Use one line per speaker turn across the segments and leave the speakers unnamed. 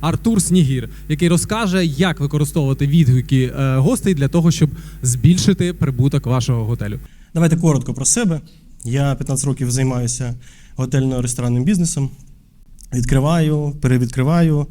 Артур Снігір, який розкаже, як використовувати відгуки е, гостей для того, щоб збільшити прибуток вашого готелю.
Давайте коротко про себе. Я 15 років займаюся готельно-ресторанним бізнесом. Відкриваю, перевідкриваю,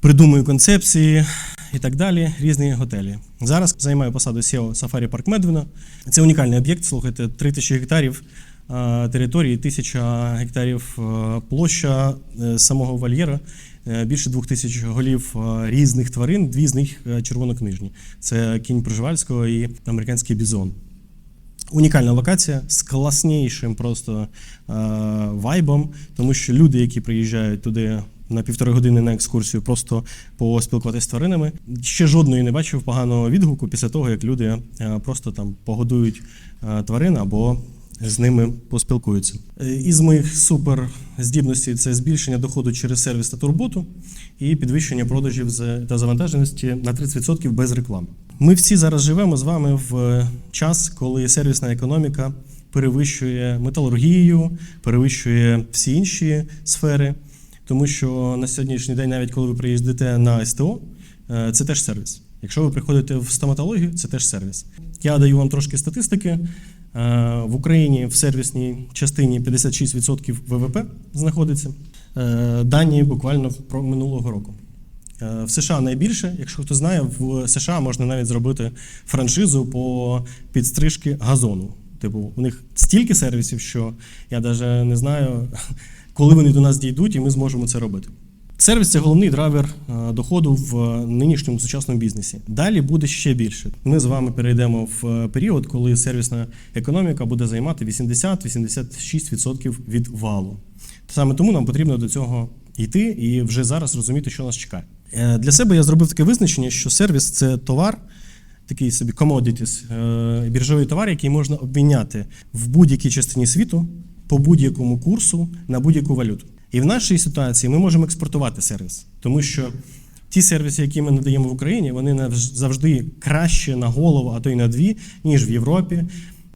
придумую концепції і так далі. Різні готелі. Зараз займаю посаду SEO Safari Park Медвина. Це унікальний об'єкт. Слухайте, 3000 гектарів е, території, 1000 гектарів е, площа самого вольєра, е, більше 2000 голів е, різних тварин, дві з них е, червонокнижні. Це кінь Приживальського і американський бізон. Унікальна локація з класнішим просто е, вайбом, тому що люди, які приїжджають туди на півтори години на екскурсію, просто поспілкуватися з тваринами, ще жодної не бачив поганого відгуку після того, як люди е, просто там погодують е, тварин або з ними поспілкуються. Е, Із моїх супер здібностей це збільшення доходу через сервіс та турботу і підвищення продажів та завантаженості на 30% без реклами. Ми всі зараз живемо з вами в е, час, коли сервісна економіка перевищує металургію, перевищує всі інші сфери, тому що на сьогоднішній день, навіть коли ви приїздите на СТО, е, це теж сервіс. Якщо ви приходите в стоматологію, це теж сервіс. Я даю вам трошки статистики. Е, В Україні в сервісній частині 56% ВВП знаходиться. Е, Дані буквально про минулого року. Е, В США найбільше, якщо хто знає, в США можна навіть зробити франшизу по підстрижки газону. Типу, у них стільки сервісів, що я навіть не знаю, коли вони до нас дійдуть, і ми зможемо це робити. Сервіс це головний драйвер е, доходу в е, нинішньому сучасному бізнесі. Далі буде ще більше. Ми з вами перейдемо в е, період, коли сервісна економіка буде займати 80-86% від валу. Саме тому нам потрібно до цього йти і вже зараз розуміти, що нас чекає. Для себе я зробив таке визначення, що сервіс це товар, такий собі commodities, біржовий товар, який можна обміняти в будь-якій частині світу по будь-якому курсу на будь-яку валюту. І в нашій ситуації ми можемо експортувати сервіс, тому що ті сервіси, які ми надаємо в Україні, вони завжди краще на голову, а то й на дві, ніж в Європі.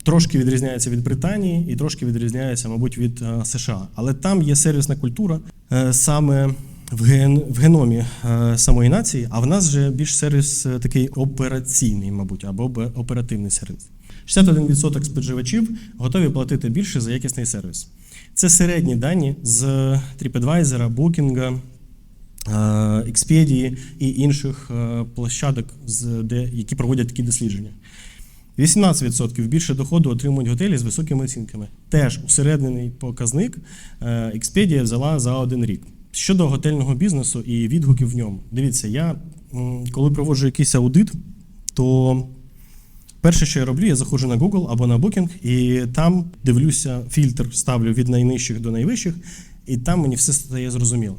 Трошки відрізняється від Британії і трошки відрізняється, мабуть, від е, США. Але там є сервісна культура е, саме в, ген, в геномі е, самої нації, а в нас же більш сервіс такий операційний, мабуть, або оперативний сервіс. 61% споживачів готові платити більше за якісний сервіс. Це середні дані з TripAdvisor, Booking, е, Expedia і інших е, площадок, які проводять такі дослідження. 18% більше доходу отримують готелі з високими оцінками. Теж усереднений показник е, Expedia взяла за один рік. Щодо готельного бізнесу і відгуків в ньому. Дивіться, я коли проводжу якийсь аудит, то перше, що я роблю, я заходжу на Google або на Booking, і там дивлюся, фільтр ставлю від найнижчих до найвищих, і там мені все стає зрозуміло.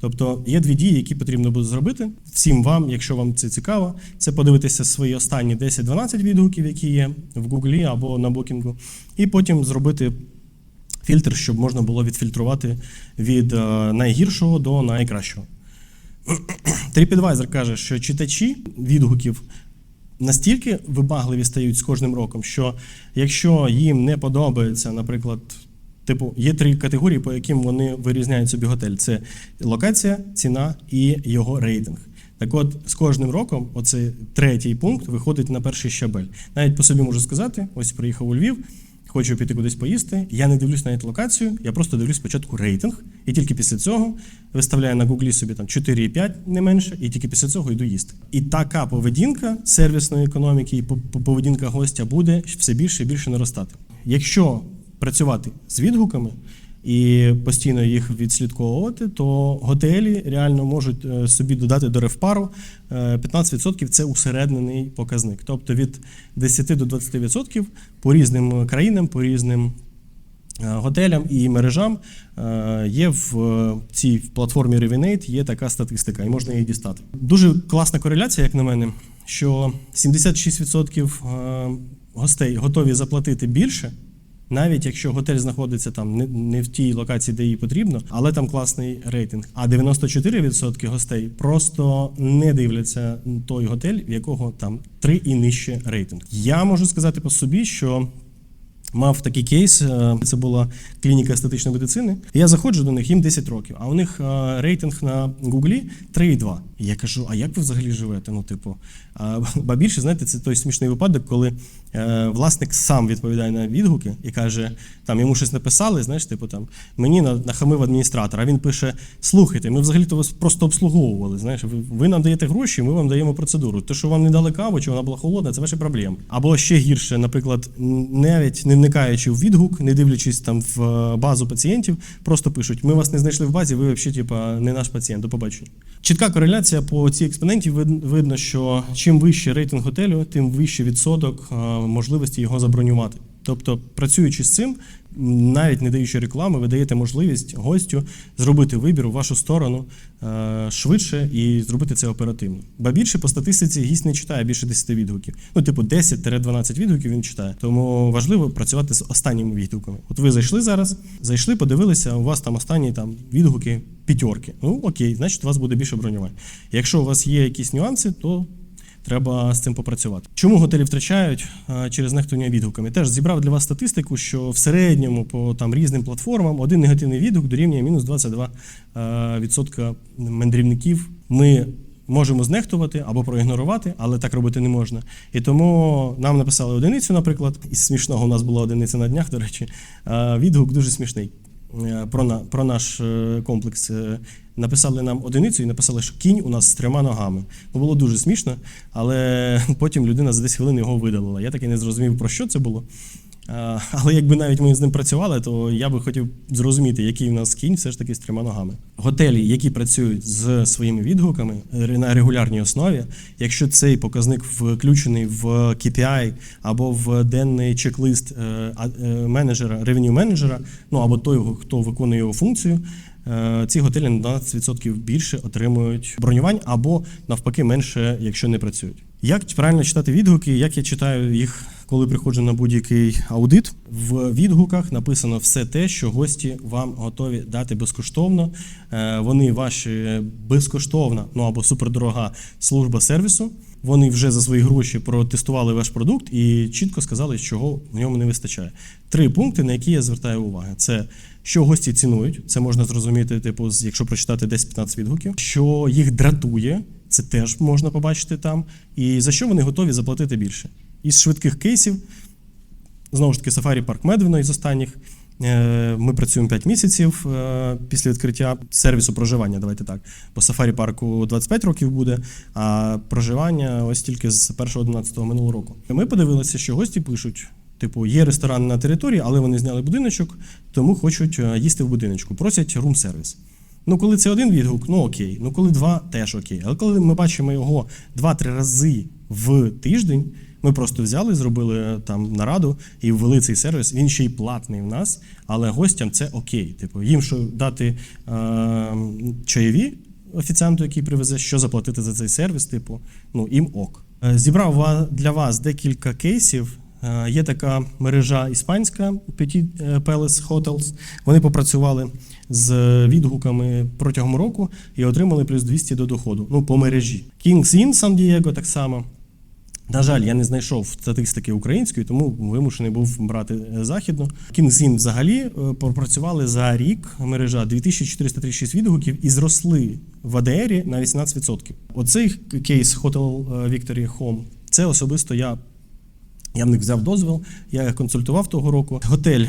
Тобто є дві дії, які потрібно буде зробити всім вам, якщо вам це цікаво, це подивитися свої останні 10-12 відгуків, які є в Гуглі або на Букінгу, і потім зробити фільтр, щоб можна було відфільтрувати від е, найгіршого до найкращого. TripAdvisor каже, що читачі відгуків настільки вибагливі стають з кожним роком, що якщо їм не подобається, наприклад, типу, є три категорії, по яким вони вирізняють собі готель: це локація, ціна і його рейтинг. Так от, з кожним роком, оцей третій пункт виходить на перший щабель. Навіть по собі можу сказати: ось приїхав у Львів, хочу піти кудись поїсти. Я не дивлюсь навіть локацію, я просто дивлюсь спочатку рейтинг, і тільки після цього виставляю на гуглі собі там 4,5 не менше, і тільки після цього йду їсти. І така поведінка сервісної економіки і по- по- поведінка гостя буде все більше і більше наростати. Якщо працювати з відгуками і постійно їх відслідковувати, то готелі реально можуть е, собі додати до ревпару е, 15% це усереднений показник. Тобто від 10 до 20% по різним країнам, по різним е, готелям і мережам е, є в е, цій платформі Revinate є така статистика, і можна її дістати. Дуже класна кореляція, як на мене, що 76% е, гостей готові заплатити більше. Навіть якщо готель знаходиться там не, не в тій локації, де їй потрібно, але там класний рейтинг. А 94% гостей просто не дивляться той готель, в якого там 3 і нижче рейтинг. Я можу сказати по собі, що Мав такий кейс, е, це була клініка естетичної медицини. Я заходжу до них, їм 10 років, а у них е, рейтинг на Гуглі 3,2. І я кажу: а як ви взагалі живете? Ну, типу, ба більше, знаєте, це той смішний випадок, коли е, власник сам відповідає на відгуки і каже, там йому щось написали, знаєш, типу там мені нахамив адміністратор, а він пише: слухайте, ми взагалі-то вас просто обслуговували. Знаєш, ви, ви нам даєте гроші, ми вам даємо процедуру. Те, що вам не дали каву, чи вона була холодна, це ваші проблеми. Або ще гірше, наприклад, навіть не вникаючи в відгук, не дивлячись там в е, базу пацієнтів, просто пишуть: ми вас не знайшли в базі, ви взагалі типа не наш пацієнт. До побачення. Чітка кореляція по цій експоненті вид- видно, що чим вищий рейтинг готелю, тим вищий відсоток е, можливості його забронювати. Тобто, працюючи з цим, навіть не даючи реклами, ви даєте можливість гостю зробити вибір у вашу сторону е, швидше і зробити це оперативно. Ба більше по статистиці гість не читає більше 10 відгуків. Ну, типу, 10-12 відгуків він читає. Тому важливо працювати з останніми відгуками. От ви зайшли зараз, зайшли, подивилися, у вас там останні там відгуки п'ятерки. Ну окей, значить у вас буде більше бронювань. Якщо у вас є якісь нюанси, то Треба з цим попрацювати. Чому готелі втрачають через нехтування відгуками? Теж зібрав для вас статистику, що в середньому по там різним платформам один негативний відгук дорівнює мінус 22 а, відсотка мандрівників. Ми можемо знехтувати або проігнорувати, але так робити не можна. І тому нам написали одиницю, наприклад, із смішного у нас була одиниця на днях, до речі. Відгук дуже смішний. Е, Про, на, про наш е, комплекс е, написали нам одиницю і написали, що кінь у нас з трьома ногами. Ну, було дуже смішно, але потім людина за 10 хвилин його видалила. Я так і не зрозумів, про що це було. А, Але якби навіть ми з ним працювали, то я би хотів зрозуміти, який у нас кінь все ж таки з трьома ногами. Готелі, які працюють з своїми відгуками на регулярній основі, якщо цей показник включений в KPI або в денний чек-лист е, е, менеджера, ревеню менеджера, ну або той, хто виконує його функцію, е, ці готелі на 12% більше отримують бронювань або навпаки менше, якщо не працюють. Як правильно читати відгуки? Як я читаю їх, коли приходжу на будь-який аудит? В відгуках написано все те, що гості вам готові дати безкоштовно. Е, Вони ваші безкоштовна, ну або супердорога служба сервісу. Вони вже за свої гроші протестували ваш продукт і чітко сказали, чого в ньому не вистачає. Три пункти, на які я звертаю увагу: це що гості цінують, це можна зрозуміти, типу, якщо прочитати 10-15 відгуків, що їх дратує, це теж можна побачити там, і за що вони готові заплатити більше. Із швидких кейсів, знову ж таки, Safari Park Медвино із останніх. Е, Ми працюємо 5 місяців е, після відкриття сервісу проживання. Давайте так. Бо Safari парку 25 років буде, а проживання ось тільки з 1.11 минулого року. Ми подивилися, що гості пишуть: типу, є ресторан на території, але вони зняли будиночок, тому хочуть е, їсти в будиночку. Просять рум-сервіс. Ну, коли це один відгук, ну окей. Ну, коли два, теж окей. Але коли ми бачимо його два-три рази в тиждень, ми просто взяли, зробили е, там нараду і ввели цей сервіс. Він ще й платний в нас, але гостям це окей. Типу, їм що дати е, чайові офіціанту, який привезе, що заплатити за цей сервіс, типу, ну їм ок. Е, Зібрав для вас декілька кейсів. Е, Є така мережа іспанська Petit Palace Hotels. Вони попрацювали з відгуками протягом року і отримали плюс 200 до доходу. Ну, по мережі. Kings Inn Diego так само. На жаль, я не знайшов статистики української, тому вимушений був брати е, західну. Inn взагалі е, попрацювали за рік мережа 2436 відгуків і зросли в АДРі на 18%. Оцей кейс Hotel Victory Home, це особисто я я в них взяв дозвіл, я консультував того року. Готель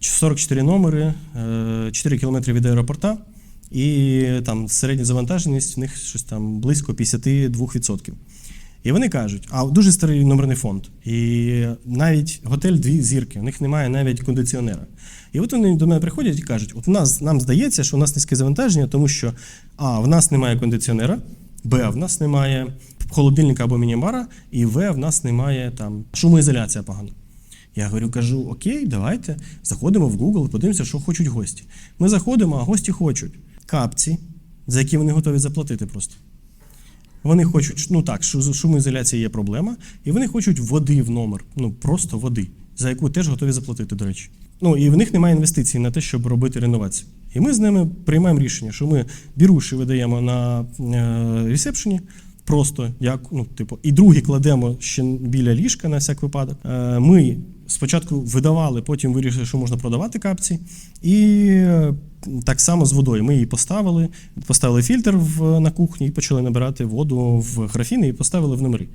44 номери, е, 4 кілометри від аеропорта, і там середня завантаженість в них щось там близько 52%. І вони кажуть, а дуже старий номерний фонд. І навіть готель дві зірки, у них немає навіть кондиціонера. І от вони до мене приходять і кажуть: от у нас нам здається, що у нас низьке завантаження, тому що А, в нас немає кондиціонера, Б, в нас немає холодильника або міні-бара, і В, в нас немає там шумоізоляція погана. Я говорю, кажу, окей, давайте заходимо в Google і подивимося, що хочуть гості. Ми заходимо, а гості хочуть капці, за які вони готові заплатити просто. Вони хочуть, ну так, шу- з шумоізоляції є проблема, і вони хочуть води в номер, ну просто води, за яку теж готові заплатити, до речі. Ну і в них немає інвестицій на те, щоб робити реновацію. І ми з ними приймаємо рішення, що ми біруші видаємо на е, ресепшені, просто як, ну, типу, і другі кладемо ще біля ліжка на всяк випадок. Е, ми спочатку видавали, потім вирішили, що можна продавати капці. І е, так само з водою. Ми її поставили, поставили фільтр в, на кухні і почали набирати воду в графіни і поставили в номери.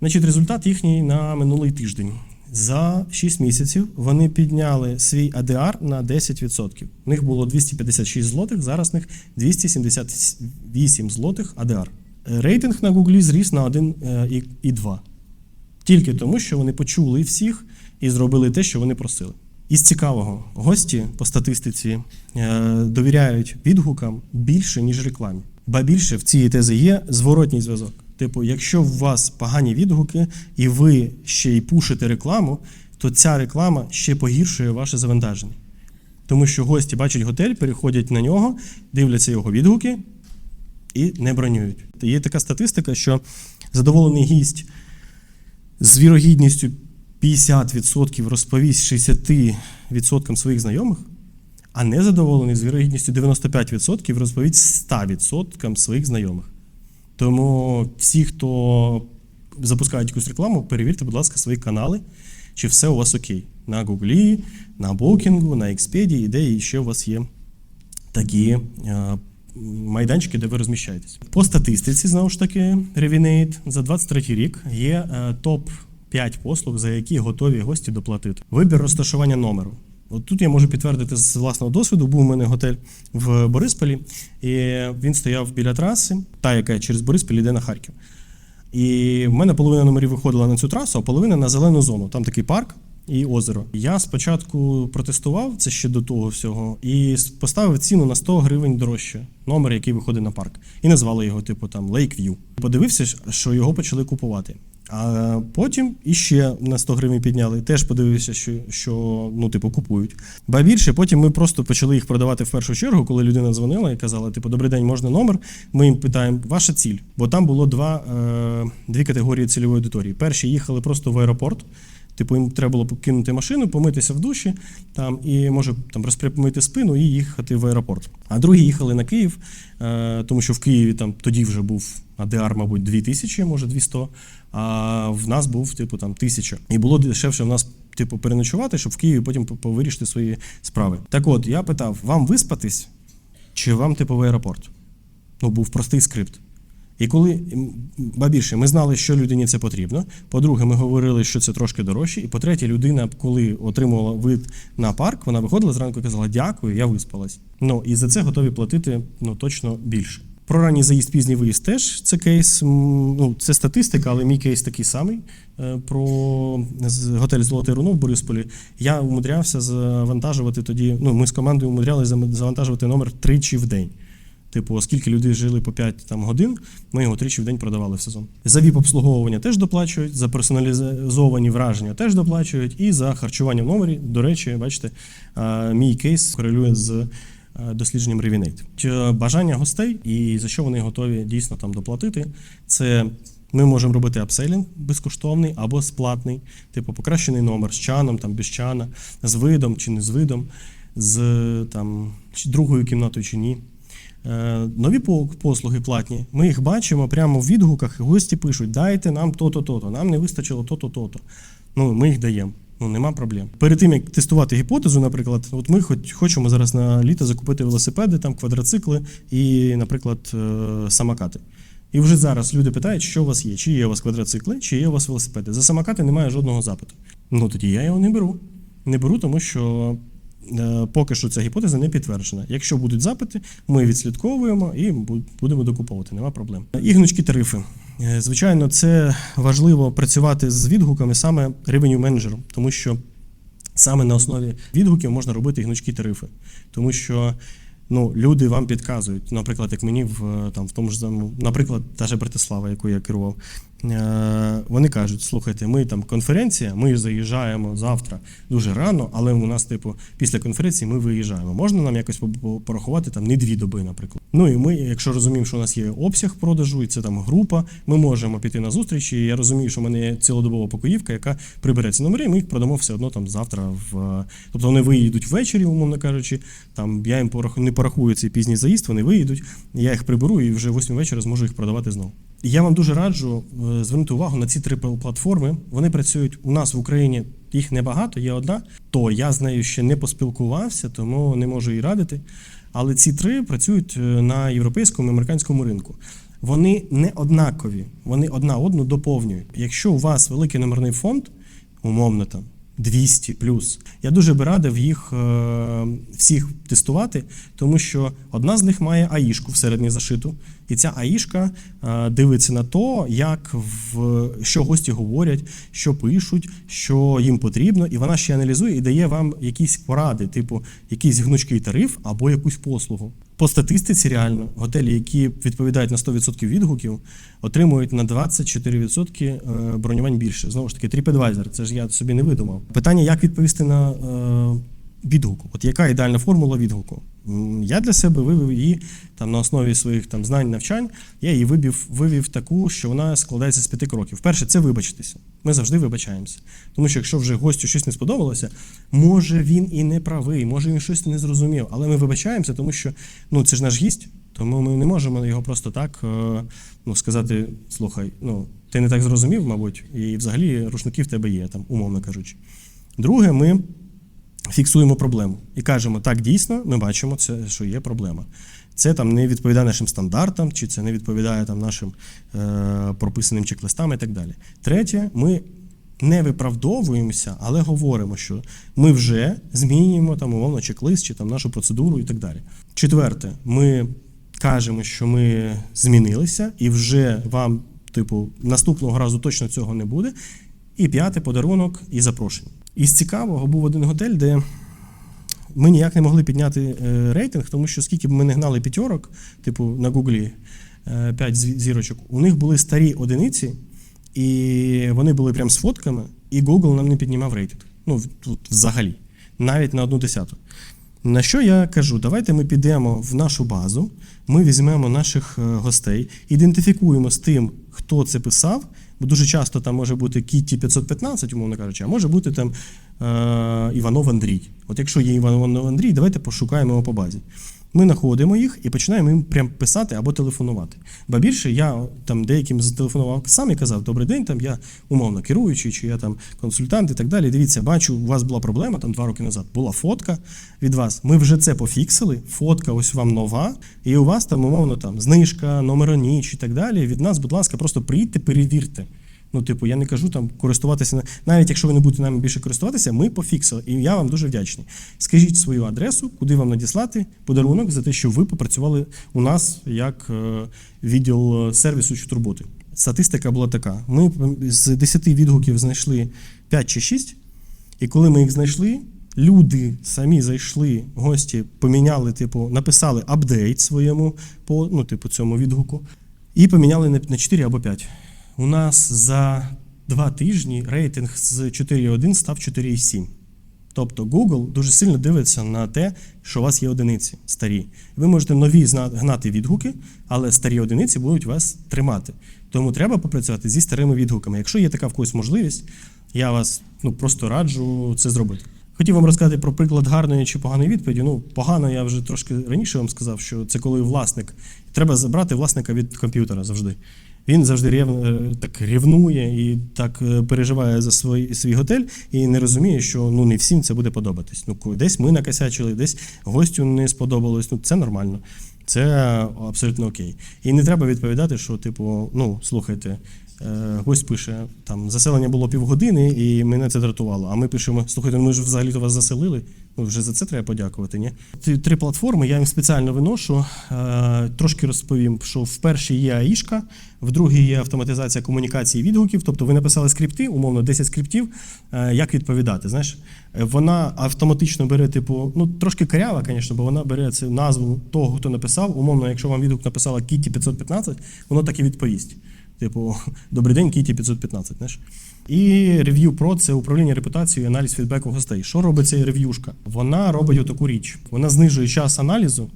Значить, результат їхній на минулий тиждень. За 6 місяців вони підняли свій АДР на 10%. У них було 256 злотих, зараз в них 278 злотих АДР. Рейтинг на Гуглі зріс на 1,2. Тільки тому, що вони почули всіх і зробили те, що вони просили. Із цікавого, гості по статистиці е, довіряють відгукам більше, ніж рекламі. Ба більше в цій тези є зворотній зв'язок. Типу, якщо у вас погані відгуки, і ви ще й пушите рекламу, то ця реклама ще погіршує ваше завантаження. Тому що гості бачать готель, переходять на нього, дивляться його відгуки і не бронюють. Є така статистика, що задоволений гість з вірогідністю 50% розповість 60% своїх знайомих, а незадоволений з вірогідністю 95% розповість 100% своїх знайомих. Тому всі, хто запускають якусь рекламу, перевірте, будь ласка, свої канали, чи все у вас окей. На Гуглі, на Booking, на Expedia, і де ще у вас є такі е, майданчики, де ви розміщаєтесь. По статистиці, знову ж таки, Revinate за 23 рік є е, топ 5 послуг, за які готові гості доплатити. Вибір розташування номеру. От тут я можу підтвердити з власного досвіду. Був у мене готель в Борисполі, і він стояв біля траси, та яка через Бориспіль йде на Харків. І в мене половина номерів виходила на цю трасу, а половина на зелену зону. Там такий парк і озеро. Я спочатку протестував це ще до того всього, і поставив ціну на 100 гривень дорожче. Номер, який виходить на парк. І назвали його, типу, там Lakeview. Подивився, що його почали купувати. А потім іще на 100 гривень підняли. Теж подивився, що, що ну, типу, купують. Ба більше, потім ми просто почали їх продавати в першу чергу, коли людина дзвонила і казала: типу, добрий день, можна номер. Ми їм питаємо, ваша ціль. Бо там було два, е, дві категорії цільової аудиторії. Перші їхали просто в аеропорт. Типу, їм треба було покинути машину, помитися в душі там і може там розпрямити спину і їхати в аеропорт. А другі їхали на Київ, е, тому що в Києві там тоді вже був АДР, мабуть, 2000, може 200, а в нас був типу там 1000. І було дешевше в нас. Типу, переночувати, щоб в Києві потім повирішити свої справи. Так от, я питав: вам виспатись чи вам типу в аеропорт? Ну, був простий скрипт. І коли ба більше, ми знали, що людині це потрібно. По-друге, ми говорили, що це трошки дорожче. І по-третє, людина, коли отримувала вид на парк, вона виходила зранку і казала: Дякую, я виспалась. Ну і за це готові платити ну точно більше. Про ранній заїзд, пізній виїзд теж це кейс. Ну, це статистика, але мій кейс такий самий. Е, Про готель Золотий Руно в Борисполі. Я умудрявся завантажувати тоді. Ну, ми з командою умудрялися завантажувати номер тричі в день. Типу, оскільки люди жили по 5 там, годин, ми його тричі в день продавали в сезон. За ВІП-обслуговування теж доплачують, за персоналізовані враження теж доплачують, і за харчування в номері, до речі, бачите, мій кейс корелює з дослідженням Revinate. Бажання гостей і за що вони готові дійсно там доплатити, це ми можемо робити апсейлінг безкоштовний або сплатний, типу покращений номер з чаном, там без чана, з видом чи не з видом, з там чи другою кімнатою чи ні. Е, Нові послуги платні. Ми їх бачимо прямо в відгуках, і гості пишуть: дайте нам то-то, то-то, нам не вистачило то-то, то-то. Ну, ми їх даємо. Ну, нема проблем. Перед тим, як тестувати гіпотезу, наприклад, от ми хоч, хочемо зараз на літо закупити велосипеди, там квадроцикли і, наприклад, е, самокати. І вже зараз люди питають, що у вас є, чи є у вас квадроцикли, чи є у вас велосипеди. За самокати немає жодного запиту. Ну тоді я його не беру. Не беру, тому що поки що ця гіпотеза не підтверджена. Якщо будуть запити, ми відслідковуємо і будемо докуповувати, нема проблем. І гнучкі тарифи. Е, Звичайно, це важливо працювати з відгуками саме ревеню менеджером, тому що саме на основі відгуків можна робити гнучкі тарифи. Тому що ну, люди вам підказують, наприклад, як мені в, е, там, в тому ж наприклад, та же Братислава, яку я керував, е, вони кажуть: слухайте, ми там конференція, ми заїжджаємо завтра дуже рано, але у нас, типу, після конференції ми виїжджаємо. Можна нам якось по- по- порахувати там не дві доби, наприклад. Ну і ми, якщо розуміємо, що у нас є обсяг продажу, і це там група, ми можемо піти на зустріч. І я розумію, що в мене є цілодобова покоївка, яка прибере ці номери, і ми їх продамо все одно там завтра. В тобто вони виїдуть ввечері, умовно кажучи. Там я їм порахую, не порахую цей пізній заїзд, вони виїдуть. Я їх приберу і вже в 8 вечора зможу їх продавати знову. Я вам дуже раджу е, звернути увагу на ці три платформи. Вони працюють у нас в Україні їх небагато, є одна, то я з нею ще не поспілкувався, тому не можу їй радити. Але ці три працюють е, на європейському і американському ринку. Вони не однакові, вони одна одну доповнюють. Якщо у вас великий номерний фонд, умовно там 200 плюс, я дуже би радив їх е, всіх тестувати, тому що одна з них має аїшку всередині зашиту, і ця аїшка е, дивиться на то, як в що гості говорять, що пишуть, що їм потрібно, і вона ще аналізує і дає вам якісь поради, типу якийсь гнучкий тариф або якусь послугу. По статистиці реально готелі, які відповідають на 100% відгуків, отримують на 24% е, бронювань більше. Знову ж таки, TripAdvisor, це ж я собі не видумав. Питання, як відповісти на е, відгуку? От яка ідеальна формула відгуку? Я для себе вивів її там на основі своїх там знань, навчань. Я її вибив, вивів таку, що вона складається з п'яти кроків. Перше, це вибачитися. Ми завжди вибачаємося. Тому що якщо вже гостю щось не сподобалося, може він і не правий, може він щось не зрозумів. Але ми вибачаємося, тому що ну це ж наш гість, тому ми не можемо його просто так е, ну, сказати: слухай, ну ти не так зрозумів, мабуть, і взагалі рушники в тебе є, там, умовно кажучи. Друге, ми фіксуємо проблему і кажемо, так, дійсно, ми бачимо, це, що є проблема. Це там не відповідає нашим стандартам, чи це не відповідає там нашим е, прописаним чек-листам і так далі. Третє, ми не виправдовуємося, але говоримо, що ми вже змінюємо там умовно чек-лист чи там нашу процедуру і так далі. Четверте, ми кажемо, що ми змінилися, і вже вам, типу, наступного разу точно цього не буде. І п'яте подарунок і запрошення. Із цікавого був один готель, де ми ніяк не могли підняти е, рейтинг, тому що скільки б ми не гнали п'ятерок, типу на Гуглі 5 зірочок, у них були старі одиниці, і вони були прям з фотками, і Google нам не піднімав рейтинг. Ну, тут взагалі, навіть на одну десяту. На що я кажу, давайте ми підемо в нашу базу, ми візьмемо наших е, гостей, ідентифікуємо з тим, хто це писав, бо дуже часто там може бути Кітті 515, умовно кажучи, а може бути там е, Іванов Андрій. От якщо є Іванов Андрій, давайте пошукаємо його по базі. Ми знаходимо їх і починаємо їм прям писати або телефонувати. Ба більше я там деяким зателефонував сам і казав: Добрий день, там я умовно керуючий, чи я там консультант і так далі. Дивіться, бачу, у вас була проблема там два роки назад. Була фотка від вас. Ми вже це пофіксили. Фотка ось вам нова, і у вас там умовно там знижка, номер ніч і так далі. Від нас, будь ласка, просто приїдьте, перевірте. Ну, типу, я не кажу там користуватися навіть якщо ви не будете нами більше користуватися, ми пофіксили, і я вам дуже вдячний. Скажіть свою адресу, куди вам надіслати подарунок за те, що ви попрацювали у нас як е, відділ е, сервісу чи турботи. Статистика була така: ми з 10 відгуків знайшли 5 чи 6, і коли ми їх знайшли, люди самі зайшли, гості поміняли, типу, написали апдейт своєму по ну, типу, цьому відгуку, і поміняли на- на 4 або 5. У нас за два тижні рейтинг з 4,1 став 4,7. Тобто Google дуже сильно дивиться на те, що у вас є одиниці старі. Ви можете нові гнати відгуки, але старі одиниці будуть вас тримати. Тому треба попрацювати зі старими відгуками. Якщо є така в когось можливість, я вас ну, просто раджу це зробити. Хотів вам розказати про приклад гарної чи поганої відповіді. Ну, погано я вже трошки раніше вам сказав, що це коли власник. Треба забрати власника від комп'ютера завжди. Він завжди рев, е, так рівнує і так е, переживає за свій, свій готель і не розуміє, що ну не всім це буде подобатись. Ну десь ми накосячили, десь гостю не сподобалось. Ну це нормально. Це абсолютно окей. І не треба відповідати, що, типу, ну слухайте, е, гость пише, там заселення було півгодини, і мене це дратувало. А ми пишемо: слухайте, ми ж взагалі то вас заселили. Вже за це треба подякувати. Ні? Ці три платформи я їм спеціально виношу. Е, трошки розповім, що в першій є АІшка, в другій є автоматизація комунікації відгуків. Тобто ви написали скрипти, умовно 10 скриптів. е, як відповідати? Знаєш, Е, вона автоматично бере, типу, ну трошки карява, звісно, бо вона бере цю назву того, хто написав. Умовно, якщо вам відгук написала Кіті 515, воно так і відповість. Типу, добрий день, Кіті 515. Знаєш? І Review Pro – це управління репутацією і аналіз фідбеку гостей. Що робить ця рев'юшка? Вона робить отаку річ. Вона знижує час аналізу,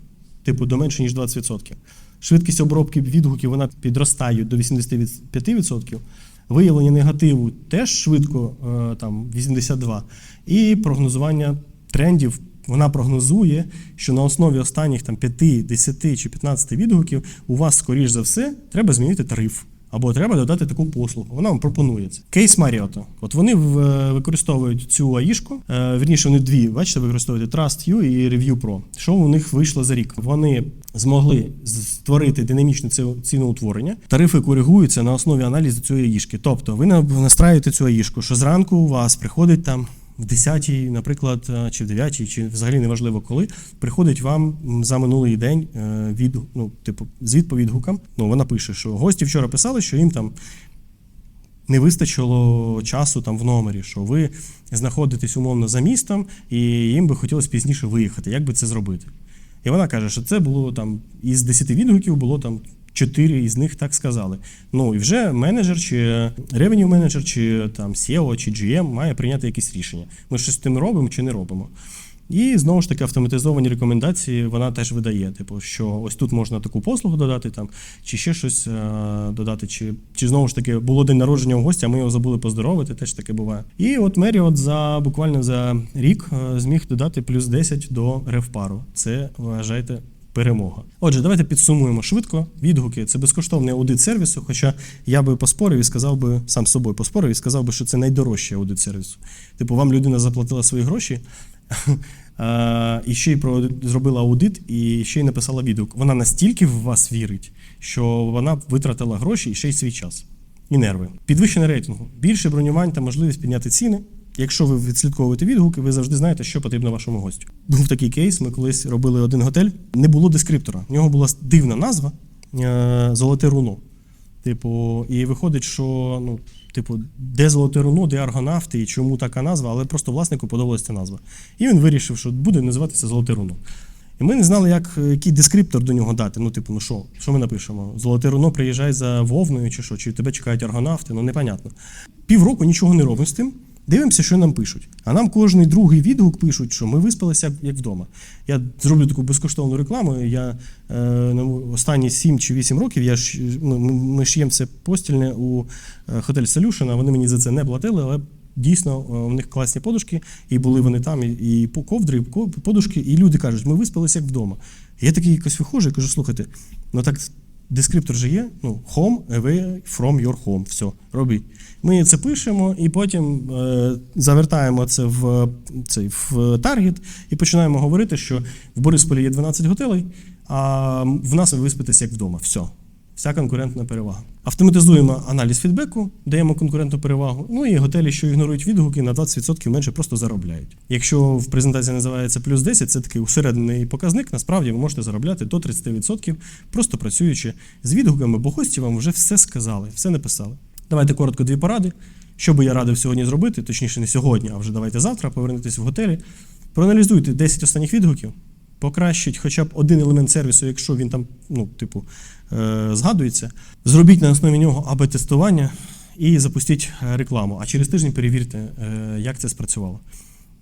типу, до менше, ніж 20%. Швидкість обробки відгуків вона підростає до 85%. Виявлення негативу теж швидко, е, там 82%. І прогнозування трендів. Вона прогнозує, що на основі останніх там 5, 10 чи 15 відгуків у вас, скоріш за все, треба змінити тариф Або треба додати таку послугу. Вона вам пропонує це. Кейс Marriott. От вони в- використовують цю аїшку. Е, Вірніше, вони дві, бачите, використовують TrustU і Review Pro. Що у них вийшло за рік? Вони змогли створити динамічне ці- ціноутворення. Тарифи коригуються на основі аналізу цієї аїшки. Тобто ви на- настраюєте цю аїшку, що зранку у вас приходить там. В 10-й, наприклад, е, чи в 9-й, чи взагалі неважливо коли, приходить вам за минулий день е, від, ну, типу, по відгукам. Ну, вона пише, що гості вчора писали, що їм там не вистачило часу там в номері, що ви знаходитесь умовно за містом, і їм би хотілося пізніше виїхати. Як би це зробити? І вона каже, що це було там із 10 відгуків було там. Чотири із них так сказали. Ну і вже менеджер, чи ревеню менеджер, чи там SEO, чи GM має прийняти якесь рішення. Ми щось з тим робимо чи не робимо. І знову ж таки автоматизовані рекомендації вона теж видає. Типу, що ось тут можна таку послугу додати, там, чи ще щось е, додати, чи, чи знову ж таки було день народження у гостя, а ми його забули поздоровити, теж таке буває. І от Меріот за буквально за рік е, зміг додати плюс 10 до ревпару. Це вважайте. Перемога. Отже, давайте підсумуємо швидко. Відгуки це безкоштовний аудит сервісу. Хоча я би поспорив і сказав би сам собою поспорив і сказав би, що це найдорожчий аудит сервісу. Типу, вам людина заплатила свої гроші, і ще й зробила аудит, і ще й написала відгук. Вона настільки в вас вірить, що вона витратила гроші і ще й свій час і нерви. Підвищення рейтингу, більше бронювань та можливість підняти ціни. Якщо ви відслідковуєте відгуки, ви завжди знаєте, що потрібно вашому гостю. Був такий кейс. Ми колись робили один готель. Не було дескриптора. В нього була дивна назва е, Золоте руно. Типу, і виходить, що ну, типу, де золоте руно, де аргонавти і чому така назва, але просто власнику подобалася ця назва. І він вирішив, що буде називатися Золоте руно. І ми не знали, як, який дескриптор до нього дати. Ну, типу, ну що, що ми напишемо? Золоте руно приїжджай за вовною, чи що, чи тебе чекають аргонавти, ну непонятно. Півроку нічого не робимо з тим. Дивимося, що нам пишуть. А нам кожний другий відгук пишуть, що ми виспалися як- вдома. Я зроблю таку безкоштовну рекламу. Я е, останні 7 чи 8 років я ж, ну, ми- ми шиємо це постільне у е, Hotel Solution, а вони мені за це не платили, але дійсно е, у них класні подушки, і були вони там, і, і ковдри, і подушки, і люди кажуть, ми виспалися як вдома. Я такий якось виходжу і кажу, слухайте, ну так дескриптор же є, ну, home, away from your home, все, робіть. Ми це пишемо і потім е, завертаємо це в, цей, в таргет і починаємо говорити, що в Борисполі є 12 готелей, а в нас ви виспитесь як вдома. Все. Вся конкурентна перевага. Автоматизуємо аналіз фідбеку, даємо конкурентну перевагу. Ну і готелі, що ігнорують відгуки, на 20% менше просто заробляють. Якщо в презентації називається плюс 10, це такий усереднений показник. Насправді ви можете заробляти до 30%, просто працюючи з відгуками, бо гості вам вже все сказали, все написали. Давайте коротко дві поради. Що би я радив сьогодні зробити, точніше, не сьогодні, а вже давайте завтра повернутися в готелі. Проаналізуйте 10 останніх відгуків, покращіть хоча б один елемент сервісу, якщо він там, ну, типу, е- згадується. Зробіть на основі нього АБ тестування і запустіть е, рекламу. А через тиждень перевірте, е- як це спрацювало.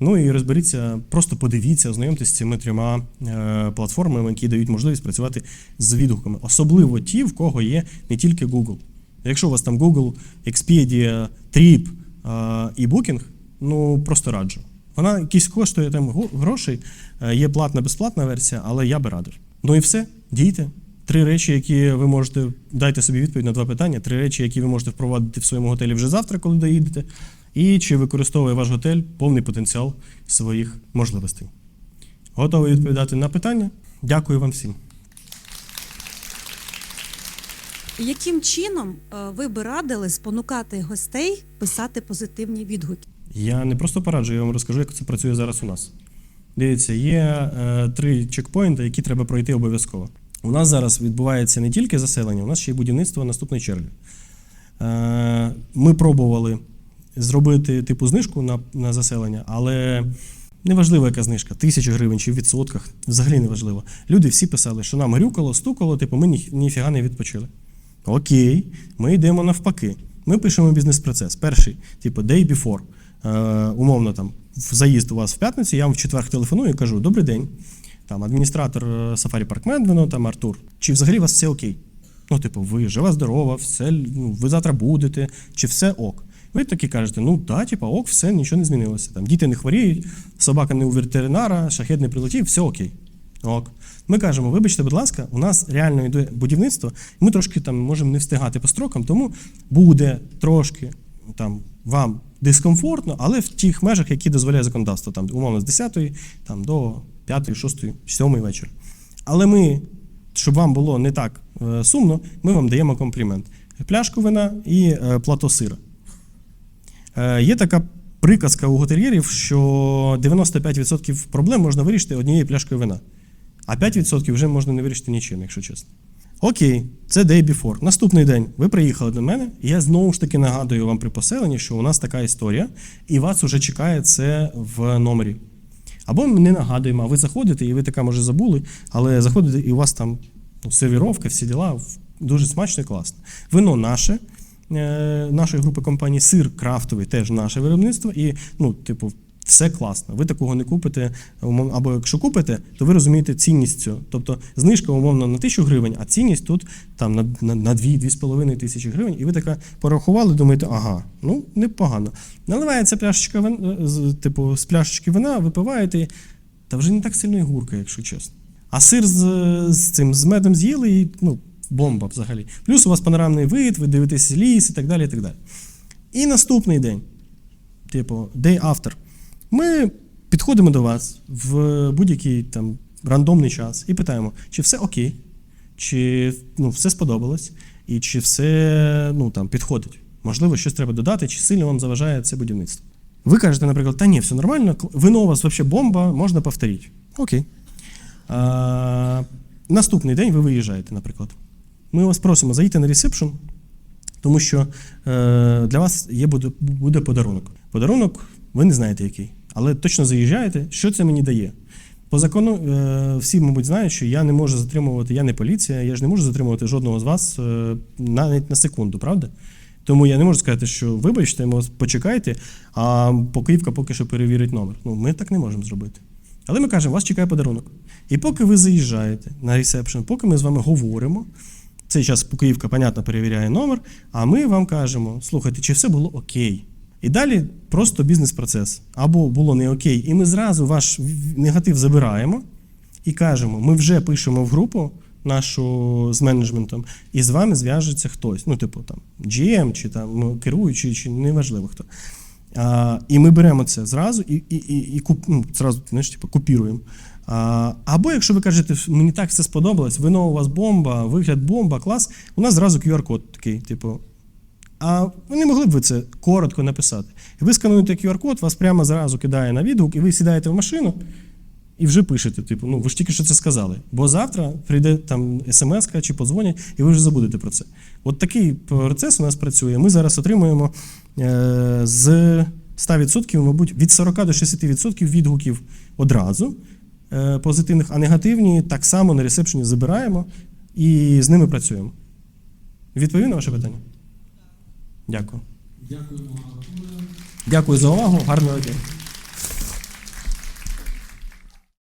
Ну і розберіться, просто подивіться, ознайомтесь з цими трьома платформами, які дають можливість працювати з відгуками. Особливо ті, в кого є не тільки Google. Якщо у вас там Google, Expedia, Trip і Booking, ну просто раджу. Вона якісь коштує там грошей, е, є платна, безплатна версія, але я би радив. Ну і все, дійте. Три речі, які ви можете дайте собі відповідь на два питання. Три речі, які ви можете впровадити в своєму готелі вже завтра, коли доїдете. І чи використовує ваш готель повний потенціал своїх можливостей. Готовий відповідати на питання? Дякую вам всім.
Яким чином е, ви би радили спонукати гостей писати позитивні відгуки?
Я не просто пораджу, я вам розкажу, як це працює зараз у нас. Дивіться, є е, три чекпоінти, які треба пройти обов'язково. У нас зараз відбувається не тільки заселення, у нас ще й будівництво наступної черги. Е, ми пробували зробити типу знижку на, на заселення, але неважливо, яка знижка, тисячу гривень чи в відсотках, взагалі неважливо. Люди всі писали, що нам грюкало, стукало, типу, ми ні, ніфіга не відпочили. Окей, ми йдемо навпаки. Ми пишемо бізнес-процес. Перший, типу, day before. Е, умовно, там, в заїзд у вас в п'ятницю, я вам в четвер телефоную і кажу: добрий день. Там адміністратор е, Safari Park Медвино, там Артур. Чи взагалі у вас все окей? Ну, типу, ви жива, здорова, все, ну, ви завтра будете, чи все ок. Ви такі кажете, ну так, типу, ок, все, нічого не змінилося. Там діти не хворіють, собака не у ветеринара, шахет не прилетів, все окей. Ок. Ми кажемо, вибачте, будь ласка, у нас реально йде будівництво, і ми трошки там можемо не встигати по строкам, тому буде трошки там вам дискомфортно, але в тих межах, які дозволяє законодавство, там умовно з 10 там, до 5, 6, 7 вечора. Але ми, щоб вам було не так е, сумно, ми вам даємо комплімент: пляшку вина і е, плато сира. Е, Є така приказка у готельєрів, що 95% проблем можна вирішити однією пляшкою вина, а 5% вже можна не вирішити нічим, якщо чесно. Окей, це day before. Наступний день ви приїхали до мене, і я знову ж таки нагадую вам при поселенні, що у нас така історія, і вас уже чекає це в номері. Або ми не нагадуємо, а ви заходите, і ви така, може, забули, але заходите, і у вас там ну, сервіровка, всі діла, дуже смачно і класно. Вино наше, е, нашої групи компаній, сир крафтовий, теж наше виробництво, і, ну, типу, все класно. Ви такого не купите, або якщо купите, то ви розумієте цінність цього. Тобто знижка умовно на тисячу гривень, а цінність тут там на, на, на 2-2,5 тисячі гривень, і ви така порахували, думаєте, ага, ну непогано. Наливається пляшечка вин, е, з- типу, з пляшечки вина, випиваєте, та вже не так сильно і гурка, якщо чесно. А сир з, з цим з медом з'їли і ну, бомба взагалі. Плюс у вас панорамний вид, ви дивитесь ліс і так далі. І так далі. І наступний день, типу, day after, ми підходимо до вас в будь-який там рандомний час і питаємо, чи все окей, чи ну, все сподобалось, і чи все ну, там, підходить. Можливо, щось треба додати, чи сильно вам заважає це будівництво. Ви кажете, наприклад, та ні, все нормально, вино у вас взагалі бомба, можна повторити. Окей. А, наступний день ви виїжджаєте, наприклад. Ми вас просимо заїти на ресепшн, тому що е, для вас є буде, буде подарунок. Подарунок, ви не знаєте який, але точно заїжджаєте. Що це мені дає? По закону е, всі, мабуть, знають, що я не можу затримувати, я не поліція, я ж не можу затримувати жодного з вас е, навіть на секунду, правда? Тому я не можу сказати, що вибачте, почекайте, а покивка поки що перевірить номер. Ну, ми так не можемо зробити. Але ми кажемо, вас чекає подарунок. І поки ви заїжджаєте на ресепшн, поки ми з вами говоримо, цей час Покоївка, понятно, перевіряє номер, а ми вам кажемо: слухайте, чи все було окей. І далі просто бізнес-процес. Або було не окей, і ми зразу ваш негатив забираємо і кажемо: ми вже пишемо в групу нашу з менеджментом, і з вами зв'яжеться хтось. Ну, типу, там GM, чи там ну, керуючий, чи неважливо хто. А, і ми беремо це зразу і, і, і, і куп, ну, зразу, знаєш, типу, купіруємо. А, або якщо ви кажете, мені так все сподобалось, вино у вас бомба, вигляд бомба, клас, у нас зразу QR-код такий, типу. А ви не могли б ви це коротко написати. Ви скануєте QR-код, вас прямо зразу кидає на відгук, і ви сідаєте в машину і вже пишете, типу, ну ви ж тільки що це сказали. Бо завтра прийде там смс чи подзвонять, і ви вже забудете про це. От такий процес у нас працює. Ми зараз отримуємо е, з 100%, мабуть, від 40 до 60% відгуків одразу е, позитивних, а негативні так само на ресепшені забираємо і з ними працюємо. Відповів на ваше питання? Дякую.
Дякуємо.
Дякую за увагу. Гарного дня.